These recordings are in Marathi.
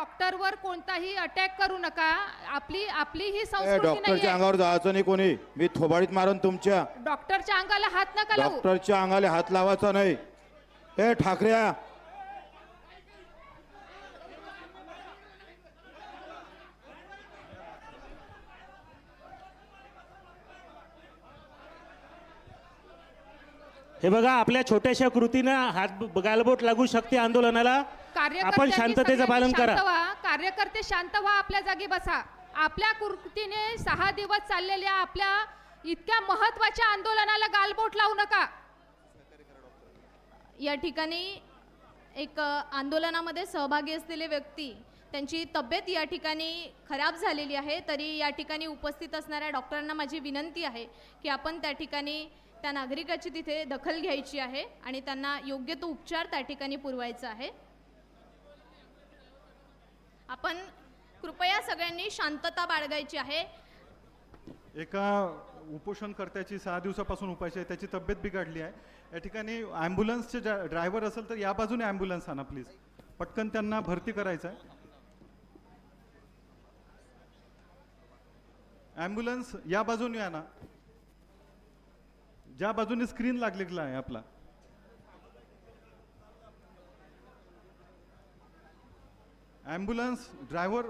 डॉक्टरवर कोणताही अटॅक करू नका. आपली आपली ही ए, संस्कृती डॉक्टरच्या नाही अंगावर जायचं नाही कोणी. मी थोबाडीत मारून तुमच्या. डॉक्टरच्या अंगाला हात नका लावू. डॉक्टरच्या अंगाला हात लावायचा नाही. ए ठाकऱ्या. हे बघा आपल्या छोट्याशा कृतीनं हात गालबोट लागू शकते आंदोलनाला. आपण शांततेचं पालन करा. शांत व्हा. कार्यकर्ते शांत व्हा आपल्या जागी बसा. आपल्या कृतीने सहा दिवस चाललेल्या आपल्या इतक्या महत्त्वाच्या आंदोलनाला गालबोट लावू नका. या ठिकाणी एक आंदोलनामध्ये सहभागी असलेले व्यक्ती त्यांची तब्येत या ठिकाणी खराब झालेली आहे. तरी या ठिकाणी उपस्थित असणाऱ्या डॉक्टरांना माझी विनंती आहे की आपण त्या ठिकाणी त्या नागरिकाची तिथे दखल घ्यायची आहे आणि त्यांना योग्य तो उपचार त्या ठिकाणी पुरवायचा आहे. आपण कृपया सगळ्यांनी शांतता बाळगायची आहे. एका उपोषणकर्त्याची सहा दिवसापासून उपाशी आहे त्याची तब्येत बिघडली आहे. या ठिकाणी ॲम्ब्युलन्सचे ज्या ड्रायव्हर असेल तर या बाजूने ॲम्ब्युलन्स आणा प्लीज. पटकन त्यांना भरती करायचं आहे. ॲम्ब्युलन्स या बाजूने आणा. ज्या बाजूने स्क्रीन लागलेला आहे आपला. ॲम्ब्युलन्स ड्रायव्हर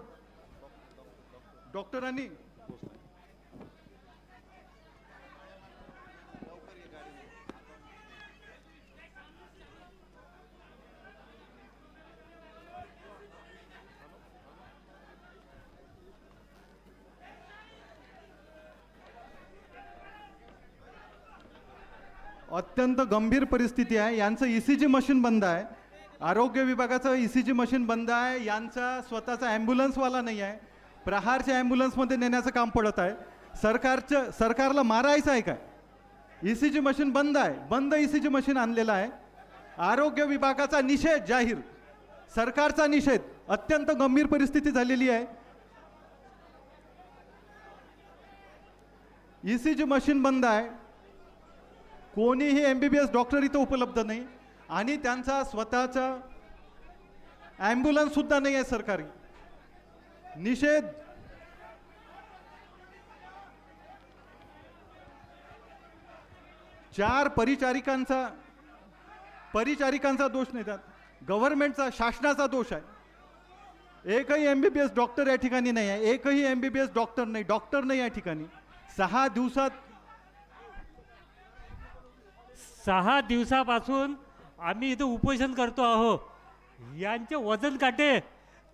डॉक्टरांनी अत्यंत गंभीर परिस्थिती आहे. यांचं ई सी जी मशीन बंद आहे. आरोग्य विभागाचं ई सी जी मशीन बंद आहे. यांचा स्वतःचा ॲम्ब्युलन्सवाला नाही आहे. प्रहारच्या ॲम्ब्युलन्समध्ये नेण्याचं काम पडत आहे. सरकारचं सरकारला मारायचं आहे काय? ई सी जी मशीन बंद आहे. बंद ई सी जी मशीन आणलेलं आहे. आरोग्य विभागाचा निषेध जाहीर. सरकारचा निषेध. अत्यंत गंभीर परिस्थिती झालेली आहे. ई सी जी मशीन बंद आहे. कोणीही M B B S doctor इथं उपलब्ध नाही. आणि त्यांचा स्वतःचा ॲम्ब्युलन्ससुद्धा नाही आहे सरकारी. निषेध. चार परिचारिकांचा परिचारिकांचा दोष नाही त्यात. गव्हर्नमेंटचा शासनाचा दोष आहे. एकही M B B S doctor या ठिकाणी नाही आहे. एकही M B B S doctor नाही. डॉक्टर नाही या ठिकाणी. सहा दिवसात सहा दिवसापासून आम्ही इथं उपोषण करतो आहो. यांचे वजन काटे.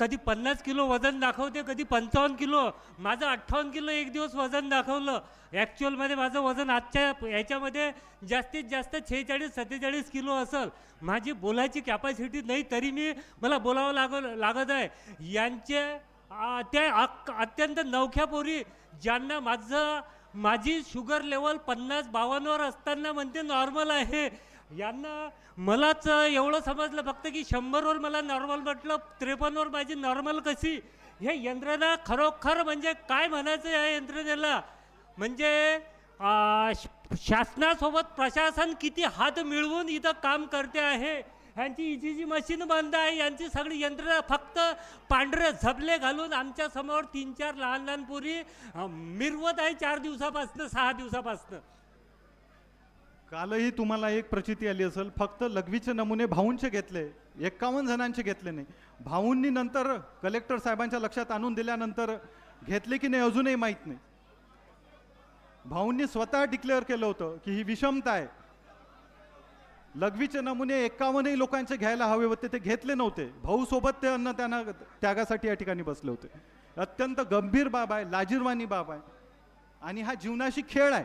कधी पन्नास किलो वजन दाखवते कधी पंचावन्न किलो. माझं अठ्ठावन्न किलो एक दिवस वजन दाखवलं. ॲक्च्युअलमध्ये माझं वजन आजच्या याच्यामध्ये जास्तीत जास्त छेचाळीस सत्तेचाळीस किलो असेल. माझी बोलायची कॅपॅसिटी नाही तरी मी मला बोलावं लाग लागत आहे. यांचे त्या अत्यंत नवख्या पोरी ज्यांना माझं माझी शुगर लेवल पन्नास बावन्नवर असताना म्हणते नॉर्मल आहे. यांना मलाच एवढं समजलं. फक्त की शंभरवर मला नॉर्मल म्हटलं त्रेपन्नवर माझी नॉर्मल कशी? हे यंत्रणा खरोखर म्हणजे काय म्हणायचं या यंत्रणेला? म्हणजे श- शासनासोबत प्रशासन किती हात मिळवून इथं काम करते आहे? ह्यांची इजी जी मशीन बंद आहे. यांची सगळी यंत्रणा फक्त पांढरे झबले घालून आमच्यासमोर तीन चार लहान लहान पोरी मिरवत आहे चार दिवसापासनं सहा दिवसापासनं. कालही तुम्हाला एक प्रचिती आली असेल फक्त लघवीचे नमुने भाऊंचे घेतले एक्कावन्न जणांचे घेतले नाही. भाऊंनी नंतर कलेक्टर साहेबांच्या लक्षात आणून दिल्यानंतर घेतले की नाही अजूनही माहीत नाही. भाऊंनी स्वतः डिक्लेअर केलं होतं की ही विषमता आहे. लघवीचे नमुने एक्कावन्नही लोकांचे घ्यायला हवे होते ते घेतले नव्हते. भाऊ सोबत ते अन्न त्यांना त्यागासाठी या ठिकाणी बसले होते. अत्यंत गंभीर बाब आहे लाजीरवाणी बाब आहे. आणि हा जीवनाशी खेळ आहे.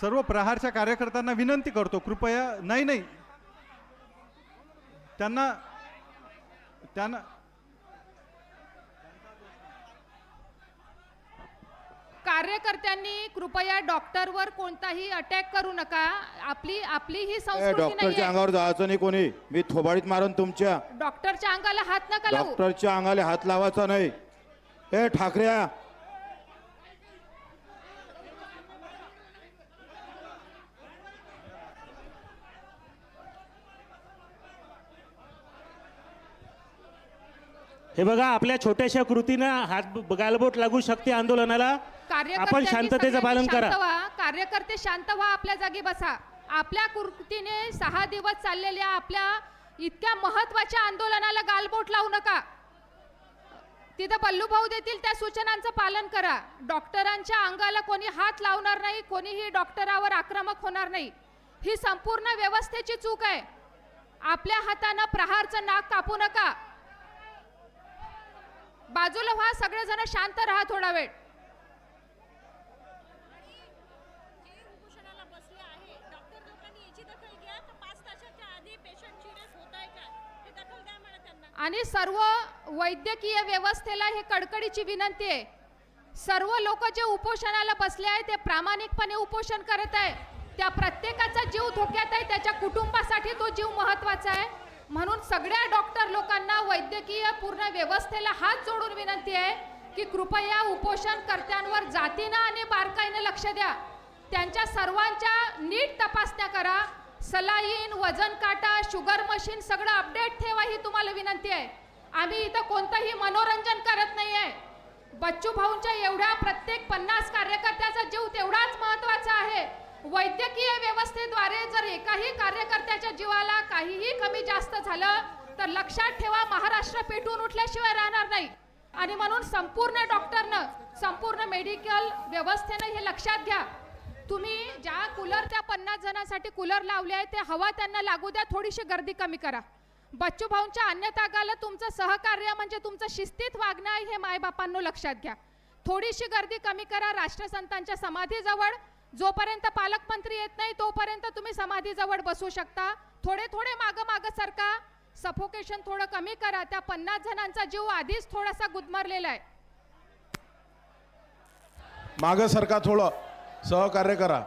सर्व प्रहारच्या कार्यकर्त्यांना विनंती करतो कृपया नाही नाही. त्यांना त्यांना कार्यकर्त्यांनी कृपया डॉक्टरवर कोणताही अटॅक करू नका. आपली आपली ही संस्कृती डॉक्टरच्या अंगावर जायचं नाही कोणी. मी थोबाडीत मारन तुमच्या. डॉक्टरच्या अंगाला हात नका लावू. डॉक्टरच्या अंगाला हात लावायचा नाही. ए ठाकऱ्या हे बघा आपल्या छोट्याशा कृतीनं हात गालबोट लागू शकते आंदोलनाला. आपण शांततेचं पालन करा. कार्यकर्ते शांत व्हा आपल्या जागी बसा. आपल्या कृतीने सहा दिवस चाललेल्या आपल्या इतक्या महत्त्वाच्या आंदोलनाला गालबोट लावू नका. तिथं पल्लू भाऊ देतील त्या सूचनांचं पालन करा. डॉक्टरांच्या अंगाला कोणी हात लावणार नाही कोणीही डॉक्टरावर आक्रमक होणार नाही. ही संपूर्ण व्यवस्थेची चूक आहे. आपल्या हातानं प्रहारचं नाक कापू नका. बाजूला व्हा सगळेजण शांत राहा थोडा वेळ. आणि सर्व वैद्यकीय व्यवस्थेला हे कडकडीची विनंती आहे. सर्व लोक जे उपोषणाला बसले आहे ते प्रामाणिकपणे उपोषण करत आहे. त्या प्रत्येकाचा जीव धोक्यात आहे त्याच्या कुटुंबासाठी तो जीव महत्त्वाचा आहे. म्हणून सगळ्या डॉक्टर लोकांना वैद्यकीय पूर्ण व्यवस्थेला हात जोडून विनंती आहे की कृपया उपोषणकर्त्यांवर जातीनं आणि बारकाईनं लक्ष द्या. त्यांच्या सर्वांच्या नीट तपासण्या करा. सलाईन वजन काटा शुगर मशीन सगळं अपडेट ठेवा ही तुम्हाला विनंती आहे. आम्ही इथं कोणतंही मनोरंजन करत नाही आहे बच्चू भाऊंच्या एवढ्या प्रत्येक पन्नास कार्यकर्त्याचा जीव तेवढाच महत्त्वाचा आहे. वैद्यकीय व्यवस्थेद्वारे जर एकाही कार्यकर्त्याच्या जीवाला काहीही कमी जास्त झालं तर लक्षात ठेवा महाराष्ट्र पेटून उठल्याशिवाय राहणार नाही. आणि म्हणून संपूर्ण डॉक्टरनं संपूर्ण मेडिकल व्यवस्थेनं हे लक्षात घ्या. तुम्ही ज्या कूलर त्या पन्नास जणांसाठी कूलर लावले आहे ते हवा त्यांना लागू द्या थोडीशी गर्दी कमी करा. बच्चू भाऊंच्या अन्यतागाला तुमचं सहकार्य म्हणजे तुमचं शिस्तीत वागणं आहे हे मायबापांनो लक्षात घ्या. थोडीशी गर्दी कमी करा राष्ट्रसंतांच्या समाधीजवळ. जोपर्यंत पालकमंत्री येत नाही तोपर्यंत तुम्ही समाधीजवळ बसू शकता. थोडे थोडे मागं मागं सरका. सफोकेशन थोडं कमी करा. त्या पन्नास जणांचा जीव आधीच थोडासा गुदमरलेला आहे. मागं सरका थोडं. सहकार्य करा.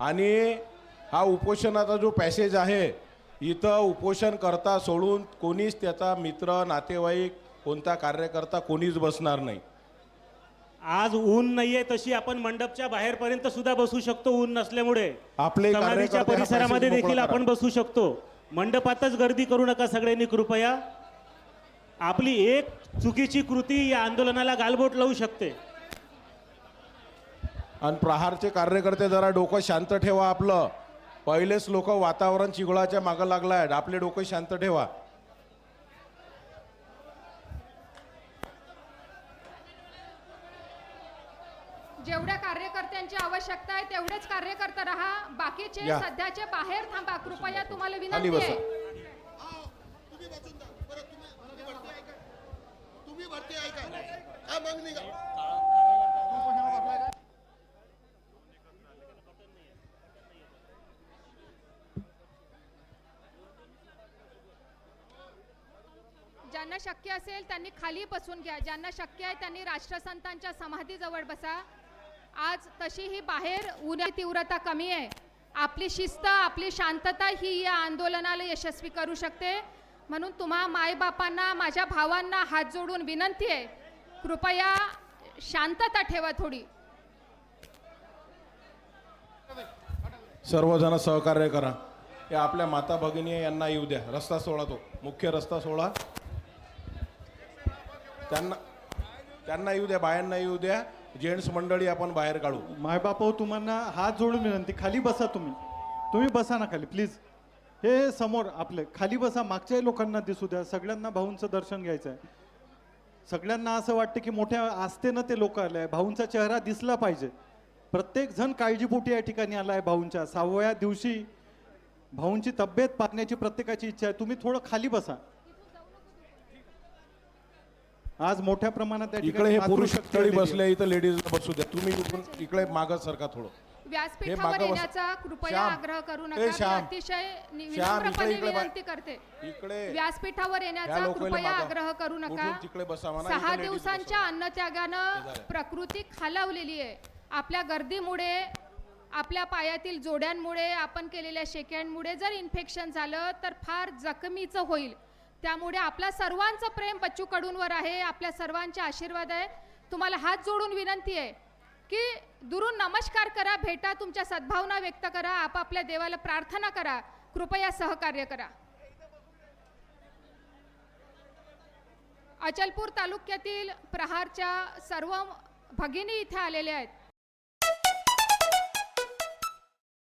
आणि हा उपोषणाचा जो पॅसेज आहे इथं उपोषण करता सोडून कोणीच त्याचा मित्र नातेवाईक कोणता कार्यकर्ता कोणीच बसणार नाही. आज ऊन नाहीये तशी आपण मंडपच्या बाहेरपर्यंत सुद्धा बसू शकतो ऊन नसल्यामुळे. आपले समाधीच्या कार्यकर्ते हा परिसरामध्ये देखील मोकळा आपण बसू शकतो. मंडपातच गर्दी करू नका सगळ्यांनी कृपया. आपली एक चुकीची कृती या आंदोलनाला गालबोट लावू शकते. आणि प्रहारचे कार्यकर्ते जरा डोकं शांत ठेवा आपलं. पहिलेच लोक वातावरण चिघळाच्या मागं लागलं आहे आपले डोकं शांत ठेवा. जेवढ्या कार्यकर्त्यांची आवश्यकता आहे तेवढेच कार्यकर्ते राहा. बाकीचे या. सध्याचे बाहेर थांबा. कृपया तुम्हाला खाली विनंती बसा. आहे तुम्ही भरती ज्यांना शक्य असेल त्यांनी खाली बसून घ्या. ज्यांना शक्य आहे त्यांनी राष्ट्रसंतांच्या समाधीजवळ बसा. आज तशी ही बाहेर ऊन तीव्रता कमी आहे. आपली शिस्त आपली शांतता ही या आंदोलनाला यशस्वी करू शकते. म्हणून तुम्हा मायबापांना माझ्या भावांना हात जोडून विनंती आहे. कृपया शांतता ठेवा थोडी. सर्वजण सहकार्य करा. हे आपल्या माता भगिनी यांना येऊ द्या. रस्ता सोडा तो. मुख्य रस्ता सोडा. त्यांना त्यांना येऊ द्या. बायांना येऊ द्या. जेंट्स मंडळी आपण बाहेर काढू. मायबाप तुम्हाला हात जोडून विनंती खाली बसा तुम्ही. तुम्ही बसा ना खाली प्लीज हे समोर आपले खाली बसा मागच्याही लोकांना दिसू द्या सगळ्यांना भाऊंचं दर्शन घ्यायचं आहे सगळ्यांना असं वाटतं की मोठ्या आस्थेनं ते लोक आले आहे भाऊंचा चेहरा दिसला पाहिजे. प्रत्येक जण काळजीपोटी या ठिकाणी आला आहे भाऊंच्या. सहाव्या दिवशी भाऊंची तब्येत पाहण्याची प्रत्येकाची इच्छा आहे. तुम्ही थोडं खाली बसा. आज मोठ्या प्रमाणात या इकडे हे पुरुष स्थळी. बसले इथं लेडीज बसू द्या तुम्ही इकडे मागं सरका थोडं व्यासपीठावर. येण्याचा कृपया. आग्रह करू नका. अतिशय विनम्रपणे विनंती करते इकडे व्यासपीठावर येण्याचा कृपया. आग्रह करू नका सहा दिवसांच्या. अन्नत्यागानं. प्रकृती खालावलेली आहे आपल्या गर्दीमुळे आपल्या पायातील जोड्यांमुळे आपण केलेल्या शेक्यांमुळे जर इन्फेक्शन झालं तर फार जखमीचं होईल त्यामुळे आपला सर्वांचं प्रेम बच्चू कडूंवर आहे आपल्या सर्वांचे आशीर्वाद आहे. तुम्हाला हात जोडून विनंती आहे की दुरून नमस्कार करा भेटा तुमच्या सद्भावना व्यक्त करा आपापल्या देवाला प्रार्थना करा कृपया सहकार्य करा. अचलपूर तालुक्यातील प्रहारच्या सर्व भगिनी इथे आलेल्या आहेत.